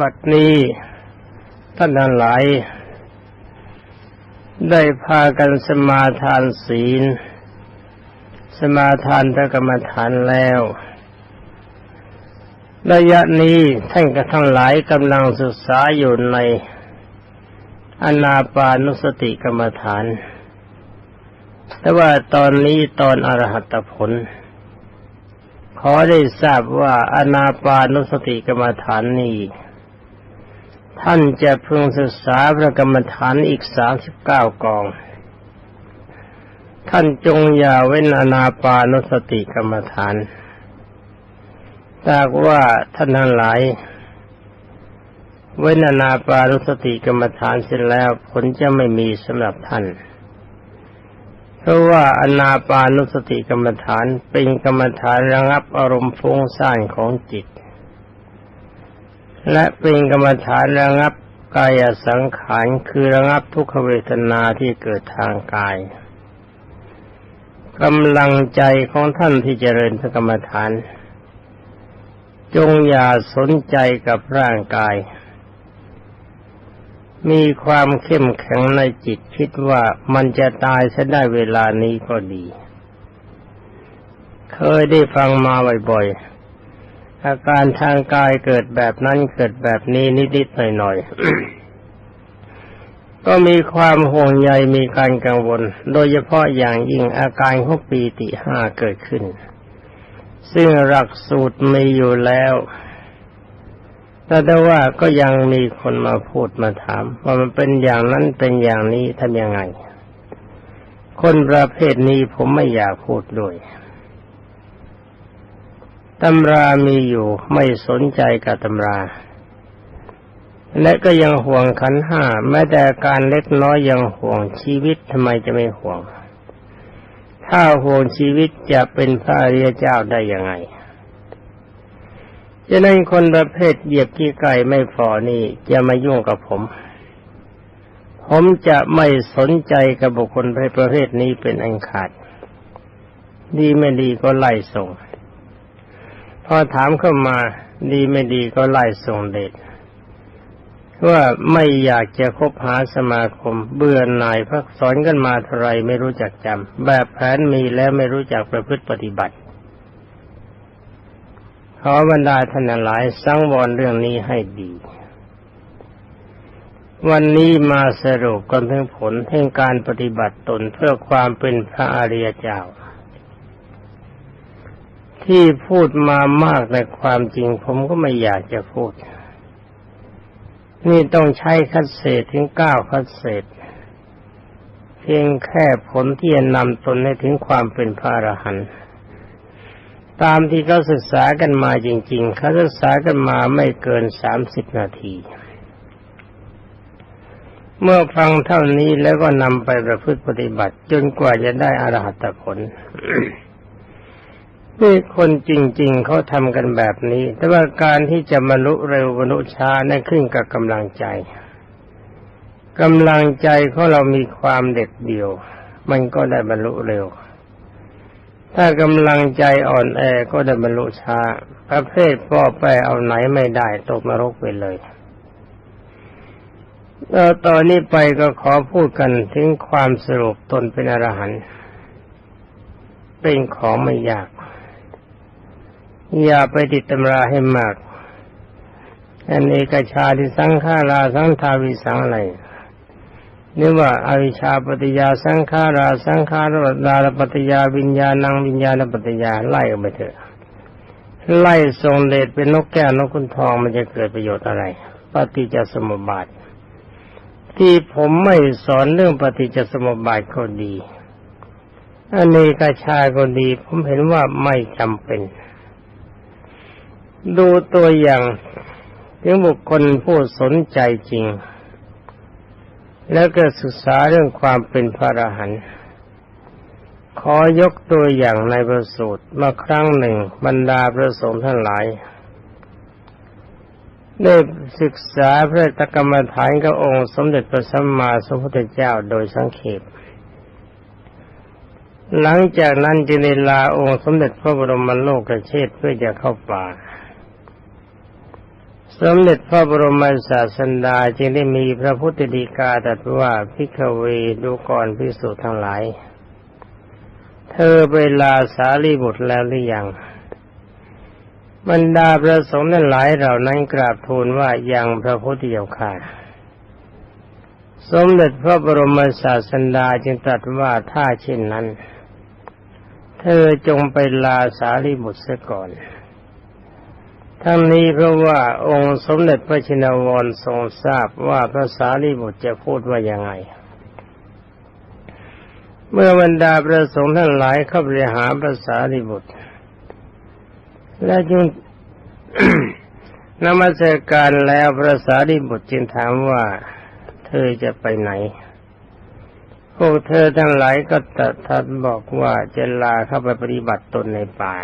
บัดนี้ท่านทั้งหลาย ได้พากันสมาทานศีล สมาทานพระกรรมฐานแล้ว ระยะนี้ท่านก็ทั้งหลายกำลังศึกษาอยู่ในอนาปานุสติกรรมฐาน แต่ว่าตอนนี้ตอนอรหัตผล ขอได้ทราบว่าอนาปานุสติกรรมฐานนี้ ท่านจะพึงศึกษาพระกรรมฐานอีกสามสิบเก้ากอง ท่านจงอย่าเว้นอนาปานสติกรรมฐานถ้าว่าท่านทั้งหลาย เว้นอนาปานุสติกรรมฐานเสร็จแล้วผลจะไม่มีสำหรับท่าน เพราะว่าอนาปานุสติกรรมฐานเป็นกรรมฐานระงับอารมณ์ฟุ้งซ่านของจิต และเป็นกรรมฐานระงับกายสังขารคือระงับทุกขเวทนาที่เกิดทางกายกำลังใจของท่านที่เจริญพระกรรมฐาน จงอย่าสนใจกับร่างกาย มีความเข้มแข็งในจิตคิดว่ามันจะตายซะได้เวลานี้ก็ดี เคยได้ฟังมาบ่อยๆ อาการทางกายเกิดแบบนั้นเกิดแบบนี้นิดๆหน่อยๆ ก็มีความห่วงใยมีการกังวล โดยเฉพาะอย่างยิ่งอาการของปีติห้าเกิดขึ้น ซึ่งหลักสูตรมีอยู่แล้วแต่ได้ว่าก็ยังมีคนมาพูดมาถาม ว่ามันเป็นอย่างนั้นเป็นอย่างนี้ทำยังไง คนประเภทนี้ผมไม่อยากพูดด้วย ตำรามีอยู่ไม่สนใจกับตำรา และก็ยังห่วงขันห้าแม้แต่การเล็กน้อยยังห่วงชีวิตทำไมจะไม่ห่วง ถ้าห่วงชีวิตจะเป็นพระอริยเจ้าได้ยังไงจะนั้นคนประเภทเหยียบขี้ไก่ไม่พอนี่จะมายุ่งกับผม ผมจะไม่สนใจกับบุคคลประเภทนี้เป็นอันขาด ดีไม่ดีก็ไล่ส่ง พอถามเข้ามาดีไม่ดีก็ไล่ส่งเด็ดว่าไม่อยากจะคบหาสมาคม เบื่อหน่ายพักสอนกันมาเท่าไรไม่รู้จักจำแบบแผนมีแล้วไม่รู้จักประพฤติปฏิบัติ ขอบรรดาท่านหลายสังวรเรื่องนี้ให้ดี วันนี้มาสรุปกันถึงผลแห่งการปฏิบัติตนเพื่อความเป็นพระอริยเจ้า ที่พูดมามากในความจริงผมก็ไม่อยากจะพูด นี่ต้องใช้คัดเศษถึงเก้าคัดเศษ เพียงแค่ผลที่จะนำตนให้ถึงความเป็นพระอรหันต์ตามที่เขาศึกษากันมาจริง ๆ เขาศึกษากันมาไม่เกินสามสิบนาที เมื่อฟังเท่านี้แล้วก็นำไปประพฤติปฏิบัติ จนกว่าจะได้อรหัตผล นี่คนจริง ๆเขาทำกันแบบนี้ แต่ว่าการที่จะบรรลุเร็วบรรลุช้านั่นขึ้นกับกำลังใจกำลังใจของเรามีความเด็ดเดี่ยว มันก็ได้บรรลุเร็ว ถ้ากำลังใจอ่อนแอก็ได้บรรลุช้า ประเภทพ่อแปเอาไหนไม่ได้ตกนรกไปเลยแล้วตอนนี้ไปก็ขอพูดกันถึงความสรุปตนเป็นอรหันต์เป็นของไม่ยาก อย่าไปติดตำราให้มาก อันเอกชาที่สังขาราสังทาวิสังอะไรนี่ว่าอาวิชาปฏิยาสังขาราสังขารดาลปฏิยาวิญญาณังวิญญาณปฏิยาไล่ออกไปเถอะ ไล่ทรงเดชเป็นนกแก้วนกขุนทองมันจะเกิดประโยชน์อะไร ปฏิจจสมุปบาท ที่ผมไม่สอนเรื่องปฏิจจสมุปบาทก็ดีอันนี้กาชาก็ดี ผมเห็นว่าไม่จำเป็น ดูตัวอย่างถึงบุคคลผู้สนใจจริง แล้วก็ศึกษาเรื่องความเป็นพระอรหันต์ขอยกตัวอย่างในประสูตรมาครั้งหนึ่งบรรดาพระสงฆ์ทั้งหลาย ได้ศึกษาพระตกรรมฐานกับองค์สมเด็จพระสัมมาสัมพุทธเจ้าโดยสังเขปหลังจากนั้นจึงได้ลาองค์สมเด็จพระบรมโลกเชษเพื่อจะเข้าป่า สมเด็จพระบรมศาสดาจึงได้มีพระพุทธดีกาตรัสว่าพิกเวดูก่อนพิสุทั้งหลาย เธอไปลาสารีบุตรแล้วหรือยัง บรรดาพระสงฆ์นั้นหลายเหล่านั้นกราบทูลว่ายังพระพุทธเจ้าค่ะ สมเด็จพระบรมศาสดาจึงตรัสว่าถ้าเช่นนั้น เธอจงไปลาสารีบุตรเสียก่อน ทั้งนี้เพราะว่าองค์สมเด็จพระชินวรทรงทราบว่าพระสารีบุตรจะพูดว่ายังไง เมื่อบรรดาพระสงฆ์ทั้งหลายเข้าไปหาพระสารีบุตร และจึงนมัสการแล้วพระสารีบุตรจึงถามว่าเธอจะไปไหน พวกเธอทั้งหลายก็ตัดทัดบอกว่าจะลาเข้าไปปฏิบัติตนในป่า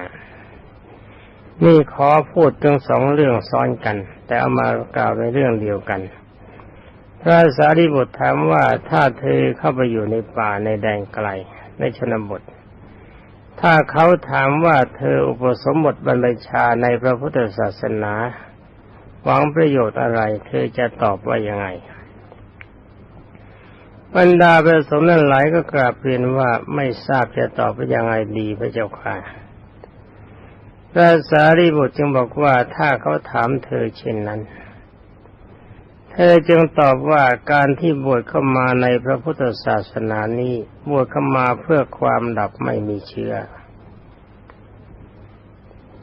นี่ขอพูดถึงสองเรื่องซ้อนกัน แต่เอามากล่าวในเรื่องเดียวกัน พระสารีบุตรถามว่าถ้าเธอเข้าไปอยู่ในป่าในแดนไกลในชนบท ถ้าเขาถามว่าเธออุปสมบทบรรพชาในพระพุทธศาสนา หวังประโยชน์อะไร เธอจะตอบว่ายังไงบรรดาพระสงฆ์นั้นหลายก็กราบเรียนว่าไม่ทราบจะตอบว่ายังไงดีพระเจ้าค่ะ พระสารีบุตรจึงบอกว่าถ้าเขาถามเธอเช่นนั้น เธอจึงตอบว่าการที่บวชเข้ามาในพระพุทธศาสนานี้บวชเข้ามาเพื่อความดับไม่มีเชื้อ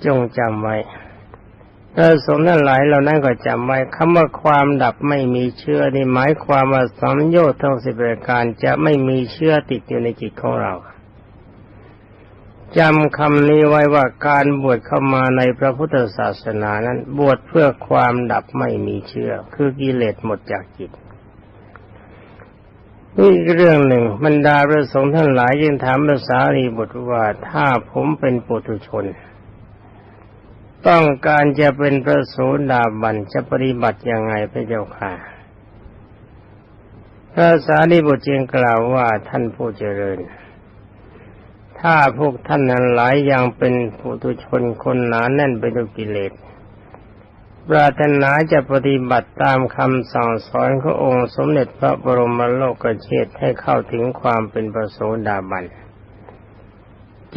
จงจำไว้พระสงฆ์นั้นหลายเหล่านั้นก็จำไว้คำว่าความดับไม่มีเชื้อนี่หมายความว่าสัมโยชน์ทั้งสิบประการจะไม่มีเชื้อติดอยู่ในจิตของเรา จำคำนี้ไว้ว่าการบวชเข้ามาในพระพุทธศาสนานั้น บวชเพื่อความดับไม่มีเชื่อ คือกิเลสหมดจากจิตนี่อีกเรื่องหนึ่งบรรดาพระสงฆ์ท่านหลายยังถามภาษารีบุตรว่าถ้าผมเป็นปุถุชน ต้องการจะเป็นพระโสดาบันจะปฏิบัติยังไงพระเจ้าค่ะพระสารีบุตรจึงกล่าวว่าท่านผู้เจริญ ถ้าพวกท่านนั้นหลายอยังเป็นปุถุชนคนหนาแน่นไปด้วยกิเลสปรารถนาจะปฏิบัติตามคำสั่งสอนขององค์สมเด็จพระบรมโลกเชษให้เข้าถึงความเป็นประโสดาบัน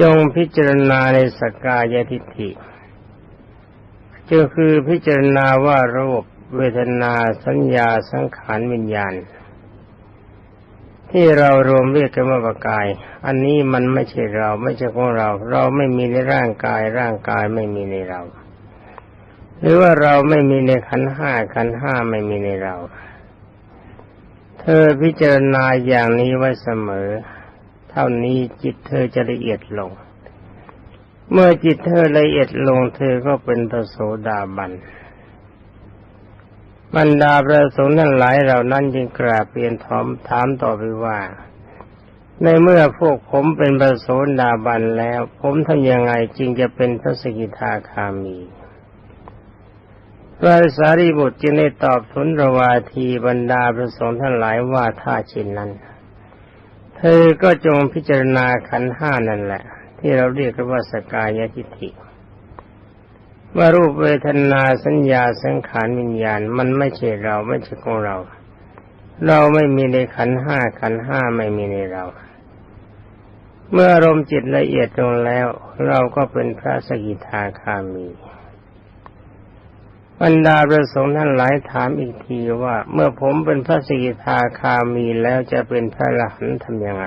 จงพิจารณาในสกกายทิฏฐิก็คือพิจารณาว่ารูปเวทนาสัญญาสังขารวิญญาณ ที่เรารวมเรียกกันว่าปกาย อันนี้มันไม่ใช่เราไม่ใช่ของเรา เราไม่มีในร่างกาย ร่างกายไม่มีในเรา หรือว่าเราไม่มีในขันห้าขันห้าไม่มีในเรา เธอพิจารณาอย่างนี้ไว้เสมอ เท่านี้จิตเธอจะละเอียดลง เมื่อจิตเธอละเอียดลง เธอก็เป็นพระโสดาบัน บรรดาพระสงฆ์ทั้งหลายเหล่านั้นจึงกราบเรียนถามถามต่อไปว่า ในเมื่อพวกผมเป็นพระโสดาบันแล้ว ผมทำยังไงจึงจะเป็นพระสกิทาคามีพระสารีบุตรจึงได้ตอบสุนทรวาทีบรรดาพระสงฆ์ทั้งหลายว่าถ้าเช่นนั้น เธอก็จงพิจารณาขันห้านั่นแหละ ที่เราเรียกกันว่าสกายทิฏฐิ ว่ารูปเวทนาสัญญาสังขารวิญญาณ มันไม่ใช่เราไม่ใช่ของเรา เราไม่มีในขันห้าขันห้าไม่มีในเรา เมื่ออารมณ์จิตละเอียดลงแล้ว เราก็เป็นพระสกิทาคามีบรรดาประสงค์ท่านหลายถามอีกทีว่า เมื่อผมเป็นพระสกิทาคามีแล้วจะเป็นพระอรหันทำยังไง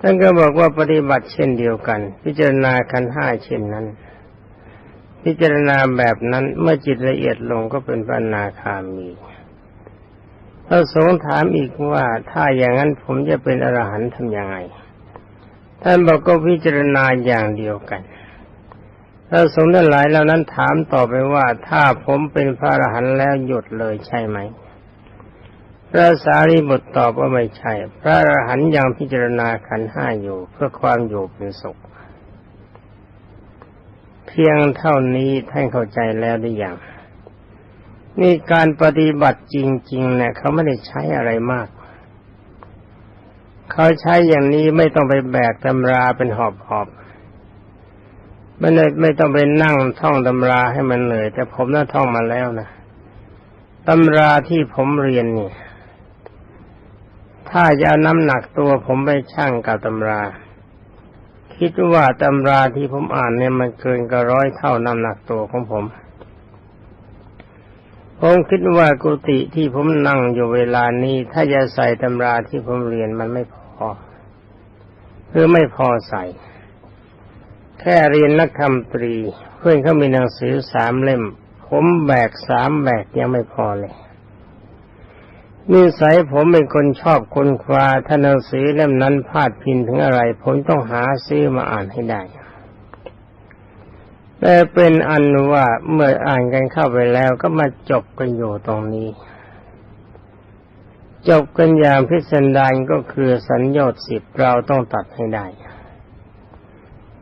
ท่านก็บอกว่าปฏิบัติเช่นเดียวกัน พิจารณาขันห้าเช่นนั้น พิจารณาแบบนั้นเมื่อจิตละเอียดลงก็เป็นพระอนาคามีพระสงฆ์ถามอีกว่าถ้าอย่างนั้นผมจะเป็นอรหันต์ทำยังไง ท่านบอกก็พิจารณาอย่างเดียวกันพระสงฆ์ทั้งหลายเหล่านั้นถามต่อไปว่าถ้าผมเป็นพระอรหันต์แล้วหยุดเลยใช่ไหม พระสารีบุตรตอบว่าไม่ใช่ พระอรหันต์ยังพิจารณาขันห้าอยู่เพื่อความอยู่เป็นสุข พียงเท่านี้ท่านเข้าใจแล้วหรือยังนี่การปฏิบัติจริงๆเนี่ยเขาไม่ได้ใช้อะไรมาก เขาใช้อย่างนี้ไม่ต้องไปแบกตำราเป็นหอบหอบไม่ได้ไม่ต้องไปนั่งท่องตำราให้มันเหนื่อย แต่ผมน่าท่องมาแล้วนะตำราที่ผมเรียนนี่ถ้าจะเอาน้ำหนักตัวผมไปชั่งกับตำรา คิดว่าตำราที่ผมอ่านเนี่ยมันเกินกว่าร้อยเท่าน้ำหนักตัวของผม ผมคิดว่ากุฏิที่ผมนั่งอยู่เวลานี้ ถ้าจะใส่ตำราที่ผมเรียนมันไม่พอคือไม่พอใส่ แค่เรียนนักธรรมตรี เพื่อนเขามีหนังสือสามเล่ม ผมแบกสามแบกยังไม่พอเลย นิสัยผมเป็นคนชอบคนคว้าถ้านังสือเล่มนั้นพาดพินถึงอะไร ผมต้องหาซื้อมาอ่านให้ได้ แต่เป็นอันว่าเมื่ออ่านกันเข้าไปแล้วก็มาจบกันอยู่ตรงนี้ จบกันอย่างพิสดารก็คือสัญญาสิบเราต้องตัดให้ได้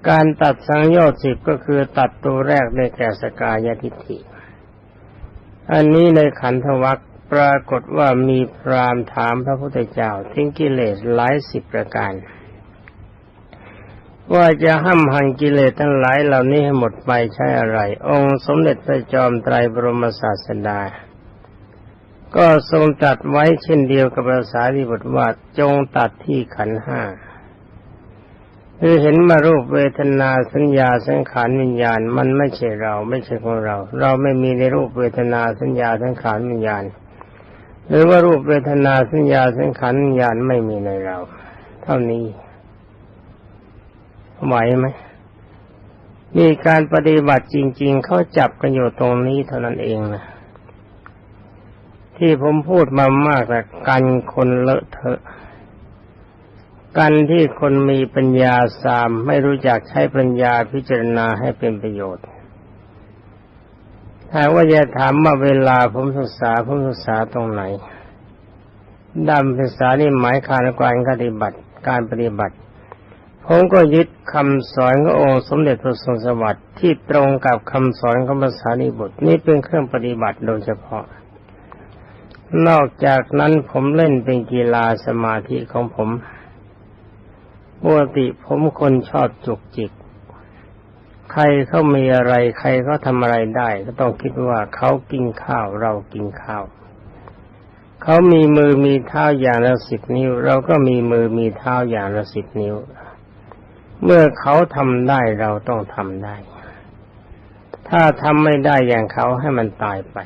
การตัดสัญญาสิบก็คือตัดตัวแรกได้แก่สกายทิฏฐิอันนี้ในขันธวัค ปรากฏว่ามีพรามถามพระพุทธเจ้าทิ้งกิเลสหลายสิบประการ ว่าจะห้ำหันกิเลสทั้งหลายเหล่านี้ให้หมดไปใช้อะไร องค์สมเด็จพระจอมไตรบรมศาสดา ก็ทรงตัดไว้เช่นเดียวกับภาษาที่บทว่าจงตัดที่ขันห้าคือเห็นมารูปเวทนาสัญญาสังขารวิญญาณ มันไม่ใช่เราไม่ใช่ของเรา เราไม่มีในรูปเวทนาสัญญาสังขารวิญญาณ หรือว่ารูปเวทนาสัญญาสังขารญญาณไม่มีในเรา เท่านี้ไหวไหมมีการปฏิบัติจริง ๆ เขาจับกันอยู่ตรงนี้เท่านั้นเองนะที่ผมพูดมามากแต่กันคนเลอะเทอะ กันที่คนมีปัญญาสามไม่รู้จักใช้ปัญญาพิจารณาให้เป็นประโยชน์ ถ้าว่าจะถามว่าเวลาผมศึกษาผมศึกษาตรงไหนดำศึกษานี่หมายการการปฏิบัติการปฏิบัติ ผมก็ยึดคำสอนขององค์สมเด็จพระทรงสวัสดิ์ที่ตรงกับคำสอนของภาษานิบุตรนี่เป็นเครื่องปฏิบัติโดยเฉพาะ นอกจากนั้นผมเล่นเป็นกีฬาสมาธิของผมปกติผมคนชอบจุกจิก ใครเขามีอะไร ใครเขาทำอะไรได้ ก็ต้องคิดว่าเขากินข้าวเรากินข้าวเขามีมือมีเท้าอย่างละสิบนิ้ว เราก็มีมือมีเท้าอย่างละสิบนิ้ว เมื่อเขาทำได้เราต้องทำได้ ถ้าทำไม่ได้อย่างเขาให้มันตายไป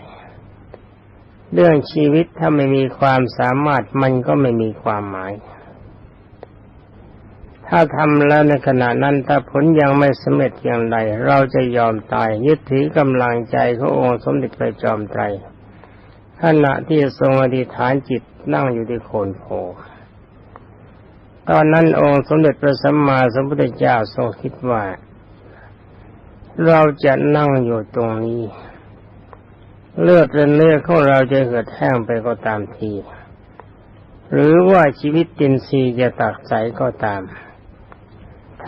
เรื่องชีวิตถ้าไม่มีความสามารถมันก็ไม่มีความหมาย ถ้าทำแล้วในขณะนั้นถ้าผลยังไม่สำเร็จอย่างไร เราจะยอมตายยึดถือกำลังใจขององค์สมเด็จพระจอมไตรขณะที่ทรงอธิษฐานจิตนั่งอยู่ที่โคนโพตอนนั้นองค์สมเด็จพระสัมมาสัมพุทธเจ้าทรงคิดว่า เราจะนั่งอยู่ตรงนี้ เลือดเนื้อของเราจะเหือดแห้งไปก็ตามที หรือว่าชีวิตตินซีจะตักใสก็ตาม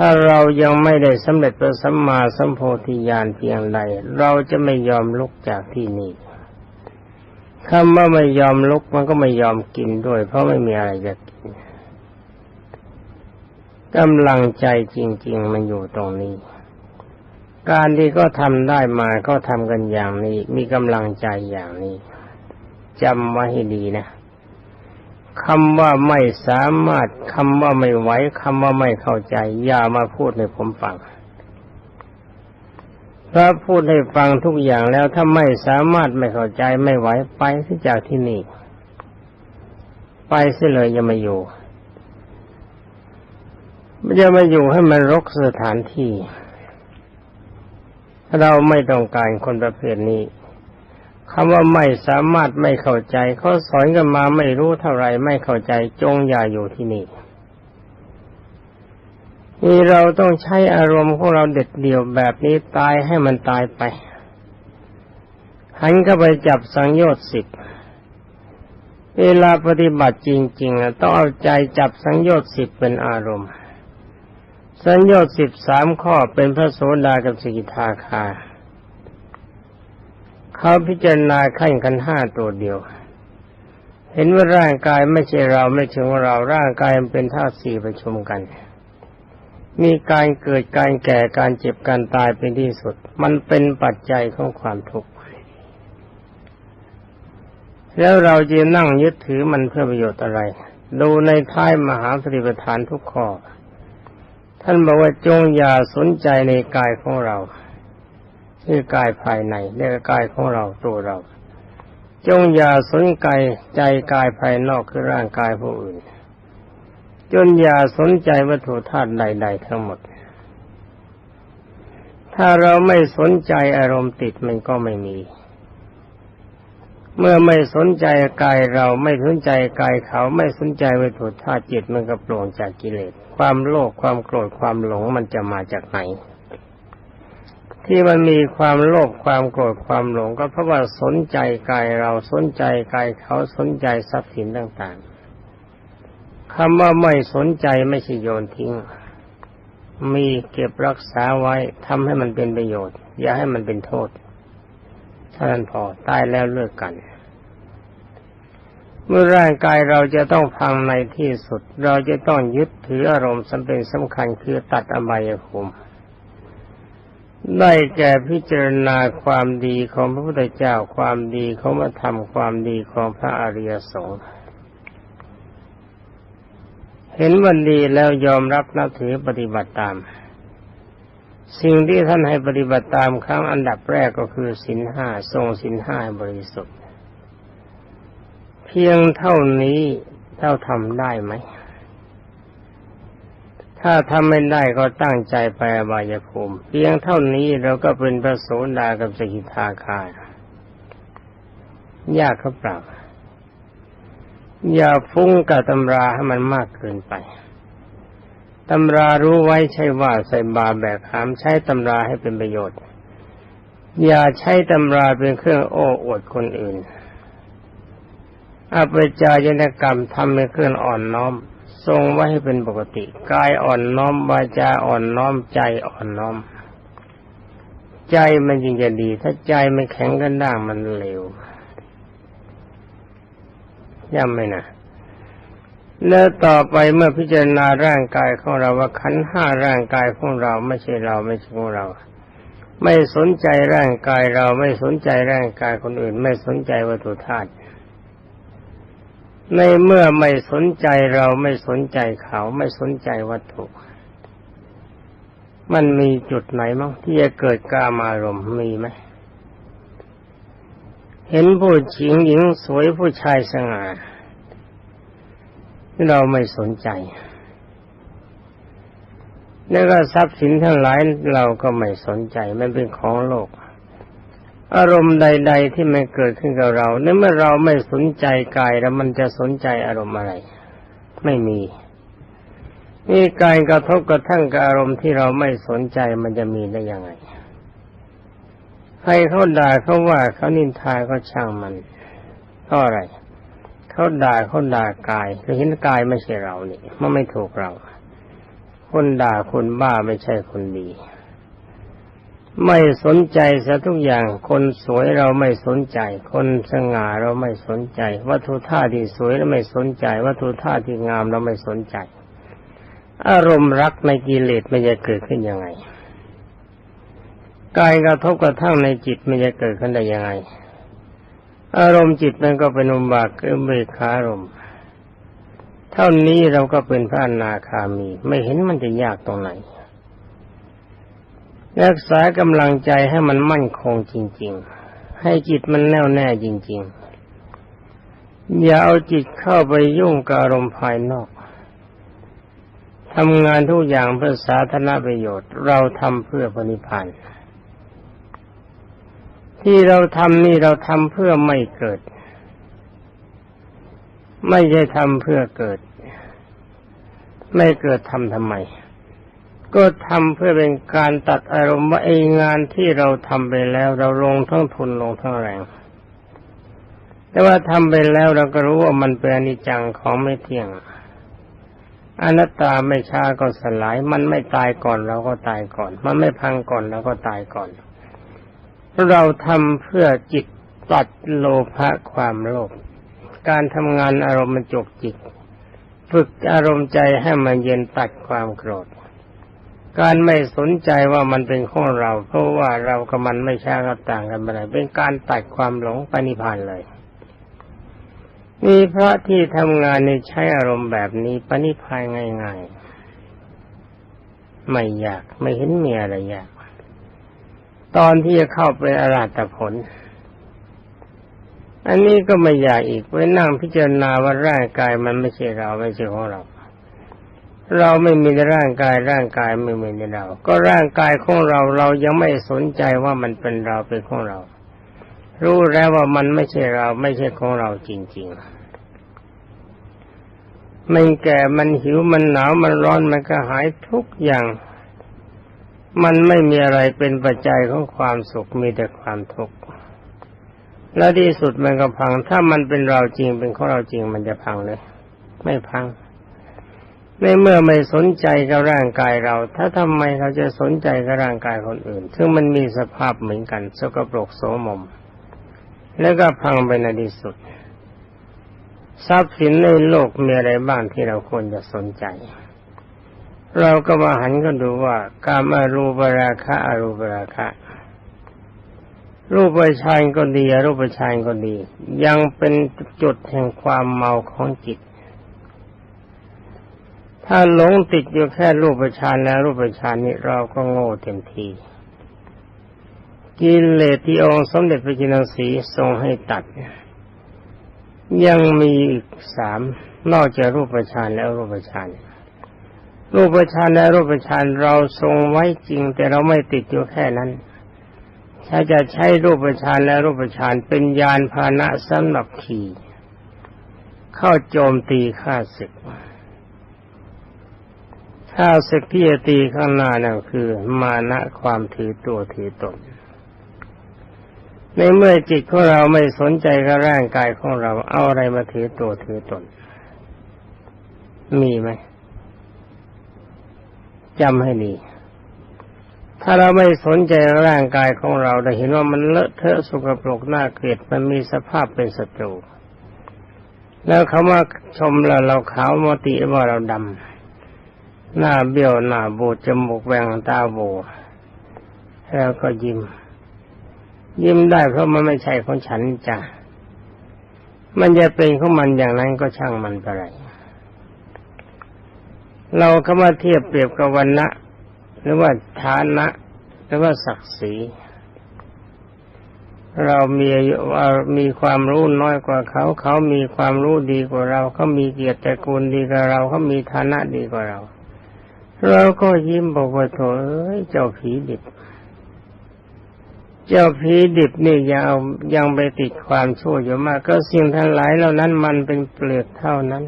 ถ้าเรายังไม่ได้สำเร็จพระสัมมาสัมโพธิญาณเพียงใด เราจะไม่ยอมลุกจากที่นี่คำว่าไม่ยอมลุกมันก็ไม่ยอมกินด้วย เพราะไม่มีอะไรจะกินกำลังใจจริง ๆ มันอยู่ตรงนี้ การที่ก็ทำได้มาก็ทำกันอย่างนี้ มีกำลังใจอย่างนี้จำไว้ให้ดีนะ คำว่าไม่สามารถคำว่าไม่ไหวคำว่าไม่เข้าใจ อย่ามาพูดให้ผมฟังถ้าพูดให้ฟังทุกอย่างแล้วถ้าไม่สามารถไม่เข้าใจไม่ไหวไปที่จากที่นี่ ไปเสียเลยอย่ามาอยู่ไม่จะมาอยู่ให้มันรกสถานที่ เราไม่ต้องการคนประเภทนี้ คำว่าไม่สามารถไม่เข้าใจเขาสอนกันมาไม่รู้เท่าไรไม่เข้าใจจงอย่าอยู่ที่นี่นี่เราต้องใช้อารมณ์ของเราเด็ดเดี่ยวแบบนี้ตายให้มันตายไป หันก็ไปจับสังโยชน์สิบเวลาปฏิบัติจริงๆต้องเอาใจจับสังโยชน์สิบเป็นอารมณ์ สังโยชน์สิบสามข้อเป็นพระโสดากับสิกิทาคา เขาพิจารณาขั้นกันห้าตัวเดียว เห็นว่าร่างกายไม่ใช่เราไม่ใช่ของเราร่างกายมันเป็นธาตุสี่ประชุมกัน มีการเกิดการแก่การเจ็บการตายเป็นที่สุด มันเป็นปัจจัยของความทุกข์แล้วเราจะนั่งยึดถือมันเพื่อประโยชน์อะไร ดูในท้ายมหาสติปัฏฐานทุกข้อ ท่านบอกว่าจงอย่าสนใจในกายของเรา คือกายภายในเรียกกายของเราตัวเรา จงอย่าสนใจใจกายภายนอกคือร่างกายผู้อื่น จนอย่าสนใจวัตถุธาตุใด ๆ ทั้งหมด ถ้าเราไม่สนใจอารมณ์ติดมันก็ไม่มี เมื่อไม่สนใจกายเราไม่สนใจกายเขาไม่สนใจวัตถุธาตุจิตมันก็โปร่งจากกิเลสความโลภความโกรธความหลงมันจะมาจากไหน ที่มันมีความโลภความโกรธความหลงก็เพราะว่าสนใจกายเราสนใจกายเขาสนใจทรัพย์สินต่างๆคำว่าไม่สนใจไม่ใช่โยนทิ้ง มีเก็บรักษาไว้ทำให้มันเป็นประโยชน์ อย่าให้มันเป็นโทษท่านั้นพอตายแล้วเลิกกัน เมื่อร่างกายเราจะต้องพังในที่สุด เราจะต้องยึดถืออารมณ์สำเป็นสำคัญคือตัดอบายภูมิ ได้แก่พิจารณาความดีของพระพุทธเจ้าความดีของพระธรรมความดีของพระอริยสงฆ์เห็นวันดีแล้วยอมรับนับถือปฏิบัติตาม สิ่งที่ท่านให้ปฏิบัติตามครั้งอันดับแรกก็คือสินห้าทรงสินห้าบริสุทธิ์ เพียงเท่านี้เท่าทำได้ไหม ถ้าทำไม่ได้ก็ตั้งใจไปอบายภูมิ เพียงเท่านี้เราก็เป็นพระโสดากับสกิทาคายากเขาเปล่าอย่าฟุ้งกับตำราให้มันมากเกินไปตำรารู้ไว้ใช่ว่าใส่บาแบกหามใช้ตำราให้เป็นประโยชน์ อย่าใช้ตำราเป็นเครื่องโอ้อวดคนอื่นอาปจายนกรรมทำเป็นเครื่องอ่อนน้อม ทรงไว้ให้เป็นปกติกายอ่อนน้อมวาจาอ่อนน้อมใจอ่อนน้อม ใจมันจริงจะดี ถ้าใจไม่แข็งกันด่างมันเลวย่ำไหมนะแล้วต่อไปเมื่อพิจารณาร่างกายของเราว่าขันห้าร่างกายของเราไม่ใช่เราไม่ใช่ของเรา ไม่สนใจร่างกายเราไม่สนใจร่างกายคนอื่น ไม่สนใจวัตถุธาตุ ในเมื่อไม่สนใจเราไม่สนใจเขาไม่สนใจวัตถุ มันมีจุดไหนมั้งที่จะเกิดกามารมณ์มีไหมเห็นผู้หญิงหญิงสวยผู้ชายสง่าเราไม่สนใจ แล้วก็ทรัพย์สินทั้งหลายเราก็ไม่สนใจ มันเป็นของโลก อารมณ์ใด ๆ ที่มันเกิดขึ้นกับเราเมื่อเราไม่สนใจกายแล้วมันจะสนใจอารมณ์อะไร ไม่มีนี่การกระทบกระทั่งกับอารมณ์ที่เราไม่สนใจมันจะมีได้ยังไงใครเขาด่าเขาว่าเขานินทาก็ช่างมันเพราะอะไรเขาด่าเขาด่ากายเราเห็นกายไม่ใช่เรานี่มันไม่ถูกเรา คนด่าคนบ้าไม่ใช่คนดี ไม่สนใจซะทุกอย่าง คนสวยเราไม่สนใจ คนสง่าเราไม่สนใจ วัตถุท่าที่สวยเราไม่สนใจ วัตถุท่าที่งามเราไม่สนใจ อารมณ์รักในกิเลสมันจะเกิดขึ้นยังไงกายกระทบกระทั่งในจิตมันจะเกิดขึ้นได้ยังไง อารมณ์จิตมันก็เป็นอุบากคือเบคารมเท่านี้เราก็เป็นพระอนาคามี ไม่เห็นมันจะยากตรงไหน รักษากำลังใจให้มันมั่นคงจริง ๆ ให้จิตมันแน่วแน่จริง ๆ อย่าเอาจิตเข้าไปยุ่งกับอารมณ์ภายนอกทำงานทุกอย่างเพื่อสาธารณประโยชน์ เราทำเพื่อพระนิพพานที่เราทำนี่เราทำเพื่อไม่เกิด ไม่ใช่ทำเพื่อเกิด ไม่เกิดทำทำไม ก็ทำเพื่อเป็นการตัดอารมณ์ว่าไองานที่เราทำไปแล้ว เราลงทั้งทุนลงทั้งแรง แต่ว่าทำไปแล้วเราก็รู้ว่ามันเป็นอนิจจังของไม่เที่ยงอนัตตาไม่ช้าก็สลาย มันไม่ตายก่อนเราก็ตายก่อน มันไม่พังก่อนเราก็ตายก่อน เราทำเพื่อจิตตัดโลภะความโลภการทำงานอารมณ์มันจกจิต ฝึกอารมณ์ใจให้มันเย็นตัดความโกรธ การไม่สนใจว่ามันเป็นของเรา เพราะว่าเรากับมันไม่ใช่ก็ต่างกันไปไหนเป็นการตัดความหลงปณิพานธ์เลยมีพระที่ทำงานในใช้อารมณ์แบบนี้ปณิพานง่ายๆ ไม่อยากไม่เห็นมีอะไรยาก ตอนที่จะเข้าไปอรหัตผล อันนี้ก็ไม่ยากอีกไว้นั่งพิจารณาว่าร่างกายมันไม่ใช่เราไม่ใช่ของเรา เราไม่มีในร่างกายร่างกายไม่มีในเรา ก็ร่างกายของเราเรายังไม่สนใจว่ามันเป็นเราเป็นของเรา รู้แล้วว่ามันไม่ใช่เราไม่ใช่ของเราจริง ๆมันแก่ มันหิว มันหนาว มันร้อน มันก็หายทุกอย่าง มันไม่มีอะไรเป็นปัจจัยของความสุข มีแต่ความทุกข์ แล้วที่สุดมันก็พัง ถ้ามันเป็นเราจริง เป็นของเราจริง มันจะพังเลย ไม่พัง ในเมื่อไม่สนใจกับร่างกายเรา ถ้าทำไมเราจะสนใจกับร่างกายคนอื่น ซึ่งมันมีสภาพเหมือนกันสกปรกโสมม แล้วก็พังไปในที่สุด ทรัพย์สินในโลกมีอะไรบ้างที่เราควรจะสนใจ เราก็มาหันกันดูว่า การมารูปราคะอรูปราคะรูปฌานก็ดีอรูปฌานก็ดี ยังเป็นจุดแห่งความเมาของจิต ถ้าหลงติดอยู่แค่รูปฌานแล้วรูปฌานนี้เราก็โง่เต็มทีกิเลสที่องค์สมเด็จพระจินสีทรงให้ตัด ยังมีอีกสามนอกจากรูปฌานแล้วรูปฌานรูปฌานและรูปฌานเราทรงไว้จริง แต่เราไม่ติดอยู่แค่นั้นถ้าจะใช้รูปฌานและรูปฌานเป็นยานพาหนะสำหรับขี่เข้าโจมตีข้าศึก ข้าศึกที่จะตีข้างหน้านั่นคือ มานะความถือตัวถือตนในเมื่อจิตของเราไม่สนใจกับร่างกายของเราเอาอะไรมาถือตัวถือตน มีไหมจำให้ดีถ้าเราไม่สนใจร่างกายของเราแต่เห็นว่ามันเลอะเทอะสกปรกน่าเกลียดมันมีสภาพเป็นศัตรูแล้วเขามาชมเราเราขาวมติว่าเราดำ หน้าเบี้ยวหน้าบูดจมูกแหว่งตาโบแล้วก็ยิ้ม ยิ้มได้เพราะมันไม่ใช่ของฉันจ้ะมันจะเป็นของมันอย่างนั้นก็ช่างมันไปเลยเราก็มาเทียบเปรียบกับวันนะหรือว่าฐานะ หรือว่าศักดิ์ศรีเรามีว่ามีความรู้น้อยกว่าเขา เขามีความรู้ดีกว่าเราเขามีเกียรติตระกูลดีกว่าเราเขามีฐานะดีกว่าเรา เราก็ยิ้มบอกว่าโถเอ้ยเจ้าผีดิบ เจ้าผีดิบนี่ยังเอายังไปติดความชั่วอยู่มาก ก็สิ่งทั้งหลายเหล่านั้นมันเป็นเปลือกเท่านั้น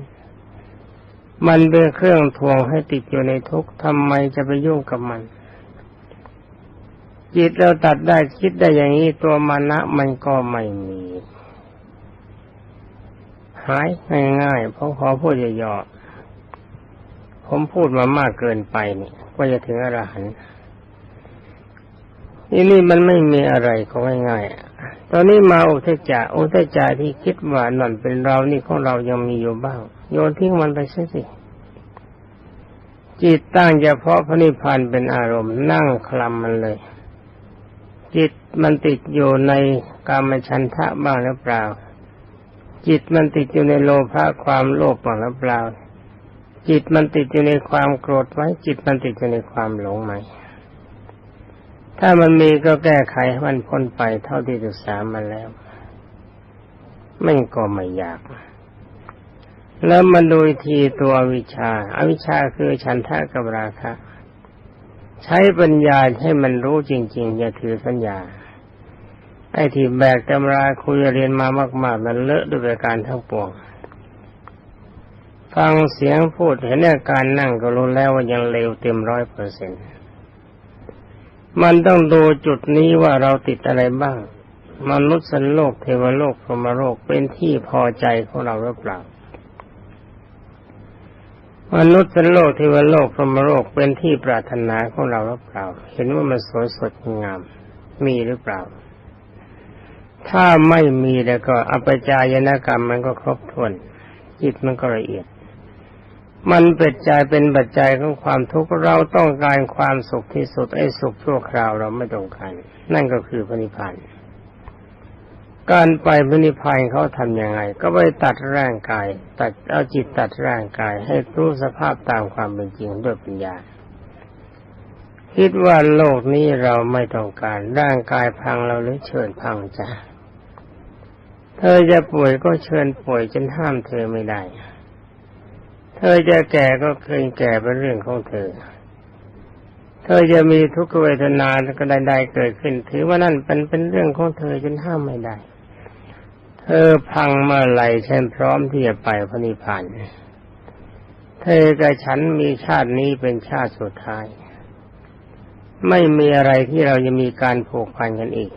มันเป็นเครื่องทวงให้ติดอยู่ในทุกข์ทำไมจะไปยุ่งกับมัน จิตเราตัดได้คิดได้อย่างนี้ตัวมานะมันก็ไม่มี หายง่ายๆเพราะขอพูดย่อๆ ผมพูดมามากเกินไปนี่ก็จะถึงอรหันต์นี่นี่มันไม่มีอะไรของง่ายๆตอนนี้มาอุทจาอุทจาที่คิดว่านั่นเป็นเรานี่ของเรายังมีอยู่บ้าง โยนทิ้งมันไปซะสิจิตตั้งเฉพาะพระนิพพานเป็นอารมณ์นั่งคลำมันเลย จิตมันติดอยู่ในกามฉันทะบ้างหรือเปล่า จิตมันติดอยู่ในโลภะความโลภบ้างหรือเปล่า จิตมันติดอยู่ในความโกรธไหมจิตมันติดอยู่ในความหลงไหม ถ้ามันมีก็แก้ไขให้มันพ้นไปเท่าที่ศึกษามาแล้วไม่ก็ไม่ยาก แล้วมาดูทีตัววิชาอาวิชาคือฉันทะกับราคะ ใช้ปัญญาให้มันรู้จริง ๆ อย่าถือสัญญา ไอ้ที่แบกตำราคุยเรียนมามากๆมันเลอะด้วยการทั้งปวง ฟังเสียงพูดเห็นอาการนั่งก็รู้แล้วว่ายังเลวเต็มร้อยเปอร์เซ็นต์มันต้องดูจุดนี้ว่าเราติดอะไรบ้างมนุษย์สันโลกเทวโลกพรหมโลกเป็นที่พอใจของเราหรือเปล่ามนุษย์เป็นโลกเทวโลกพรหมโลกเป็นที่ปรารถนาของเราหรือเปล่า เห็นว่ามันสวยสดงาม มีหรือเปล่า ถ้าไม่มีแล้วก็อปจายนกรรมมันก็ครบถ้วนจิตมันก็ละเอียด มันเป็นใจเป็นปัจจัยของความทุกข์เราต้องการความสุขที่สุดไอ้สุขชั่วคราวเราไม่ต้องการนั่นก็คือพระนิพพานการไปพระนิพพานเขาทำยังไง ก็ไปตัดร่างกาย ตัดเอาจิตตัดร่างกายให้รู้สภาพตามความเป็นจริงด้วยปัญญา คิดว่าโลกนี้เราไม่ต้องการร่างกายพังเราหรือเชิญพังจ้ะเธอจะป่วยก็เชิญป่วยจนห้ามเธอไม่ได้ เธอจะแก่ก็เคยแก่เป็นเรื่องของเธอ เธอจะมีทุกขเวทนาก็ได้ได้เกิดขึ้น ถือว่านั่นเป็นเป็นเรื่องของเธอจนห้ามไม่ได้ เธอพังเมื่อไหร่ฉันพร้อมที่จะไปพระนิพพานเธอกับฉันมีชาตินี้เป็นชาติสุดท้าย ไม่มีอะไรที่เราจะมีการผูกพันกันอีก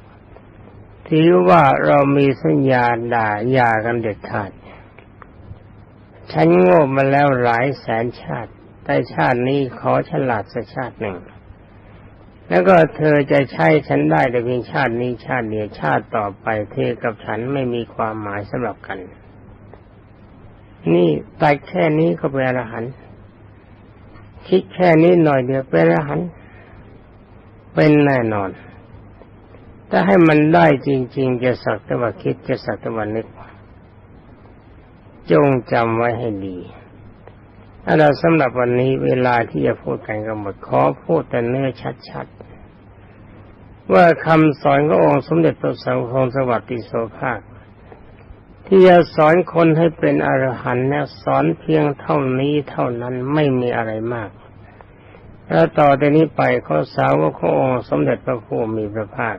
ถือว่าเรามีสัญญาด่าหย่ากันเด็ดขาด ฉันโง่มาแล้วหลายแสนชาติ แต่ชาตินี้ขอฉลาดสักชาติหนึ่ง แล้วก็เธอจะใช้ฉันได้แต่เพียงชาตินี้ชาติเดียวชาติต่อไปเธอกับฉันไม่มีความหมายสำหรับกัน นี่แต่แค่นี้ก็เป็นอรหันต์คิดแค่นี้หน่อยเดียวเป็นอรหันต์เป็นแน่นอน ถ้าให้มันได้จริง ๆ จะสักแต่ว่าคิดจะสักแต่ว่านึก จงจำไว้ให้ดีถ้าสำหรับวันนี้เวลาที่จะพูดกันก็หมดขอพูดแต่เนื้อชัดๆ ว่าคำสอนขององค์สมเด็จพระสังฆสวัสดิโสภาค ที่จะสอนคนให้เป็นอรหันต์เนี่ยสอนเพียงเท่านี้เท่านั้นไม่มีอะไรมาก แล้วต่อจากนี้ไปข้อสาวกขององค์สมเด็จพระผู้มีพระภาค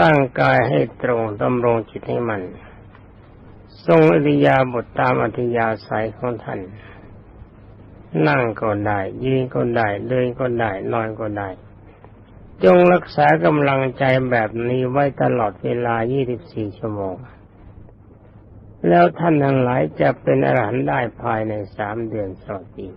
ตั้งกายให้ตรงดำรงจิตให้มัน ทรงอริยาบทตามอัธยาศัยของท่าน นั่งก็ได้ ยืนก็ได้ เดินก็ได้ นอนก็ได้ จงรักษากำลังใจแบบนี้ไว้ตลอดเวลา 24 ชั่วโมง แล้วท่านทั้งหลายจะเป็นอรหันต์ได้ภายในสามเดือนสองปี